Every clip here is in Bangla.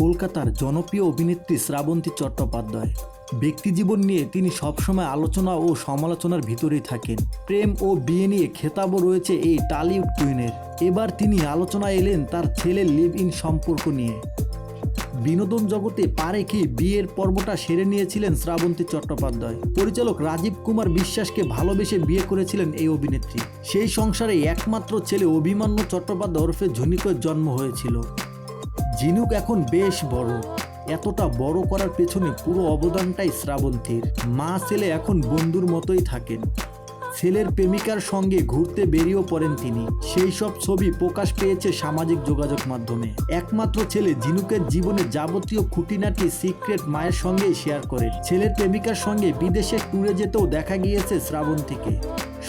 কলকাতার জনপ্রিয় অভিনেত্রী শ্রাবন্তী চট্টোপাধ্যায়। ব্যক্তিজীবন নিয়ে তিনি সবসময় আলোচনা ও সমালোচনার ভিতরেই থাকেন। প্রেম ও বিয়ে নিয়ে খেতাবও রয়েছে এই টালিউড কুইনের এবার তিনি আলোচনায় এলেন তার ছেলের লিভ ইন সম্পর্ক নিয়ে। বিনোদন জগতে পা রেখে বিয়ের পর্বটা সেরে নিয়েছিলেন শ্রাবন্তী চট্টোপাধ্যায়। পরিচালক রাজীব কুমার বিশ্বাসকে ভালোবেসে বিয়ে করেছিলেন এই অভিনেত্রী। সেই সংসারে একমাত্র ছেলে অভিমান্য চট্টোপাধ্যায় ওরফে ঝুনিকের জন্ম হয়েছিল। ঝিনুক এখন বেশ বড়। এতটা বড় করার পেছনে পুরো অবদানটাই শ্রাবন্তীর। মা ছেলে এখন বন্ধুর মতোই থাকেন। ছেলের প্রেমিকার সঙ্গে ঘুরতে বেরিয়েও পড়েন তিনি। সেই সব ছবি প্রকাশ পেয়েছে সামাজিক যোগাযোগ মাধ্যমে। একমাত্র ছেলে ঝিনুকের জীবনে যাবতীয় খুঁটিনাটি সিক্রেট মায়ের সঙ্গেই শেয়ার করেন ছেলের প্রেমিকার সঙ্গে বিদেশে ট্যুরে যেতেও দেখা গিয়েছে শ্রাবন্তীকে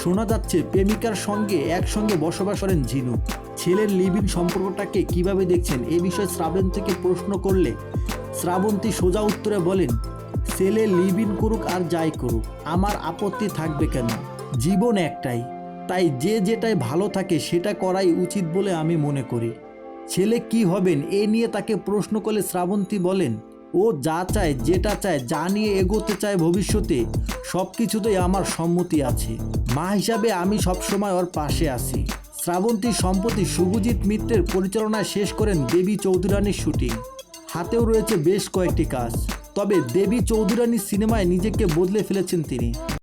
শোনা যাচ্ছে প্রেমিকার সঙ্গে একসঙ্গে বসবাস করেন ঝিনুক ছেলের লিভিন সম্পর্কটাকে কীভাবে দেখছেন এ বিষয়ে শ্রাবন্তীকে প্রশ্ন করলে শ্রাবন্তী সোজা উত্তরে বলেন, ছেলে লিভ ইন করুক আর যাই করুক, আমার আপত্তি থাকবে কেন? জীবন একটাই। তাই যে যেটাই ভালো থাকে সেটা করাই উচিত বলে আমি মনে করি। ছেলে কি হবেন এ নিয়ে তাকে প্রশ্ন করলে শ্রাবন্তী বলেন, ও যা চায়, যেটা চায়, যা নিয়ে এগোতে চায় ভবিষ্যতে, সব কিছুতেই আমার সম্মতি আছে। মা হিসাবে আমি সবসময় ওর পাশে আছি। শ্রাবন্তী সম্প্রতি শুভজিৎ মিত্রের পরিচালনায় শেষ করেন দেবী চৌধুরানীর শুটিং। হাতেও রয়েছে বেশ কয়েকটি কাজ, তবে দেবী চৌধুরানীর সিনেমায় নিজেকে বদলে ফেলেছেন তিনি।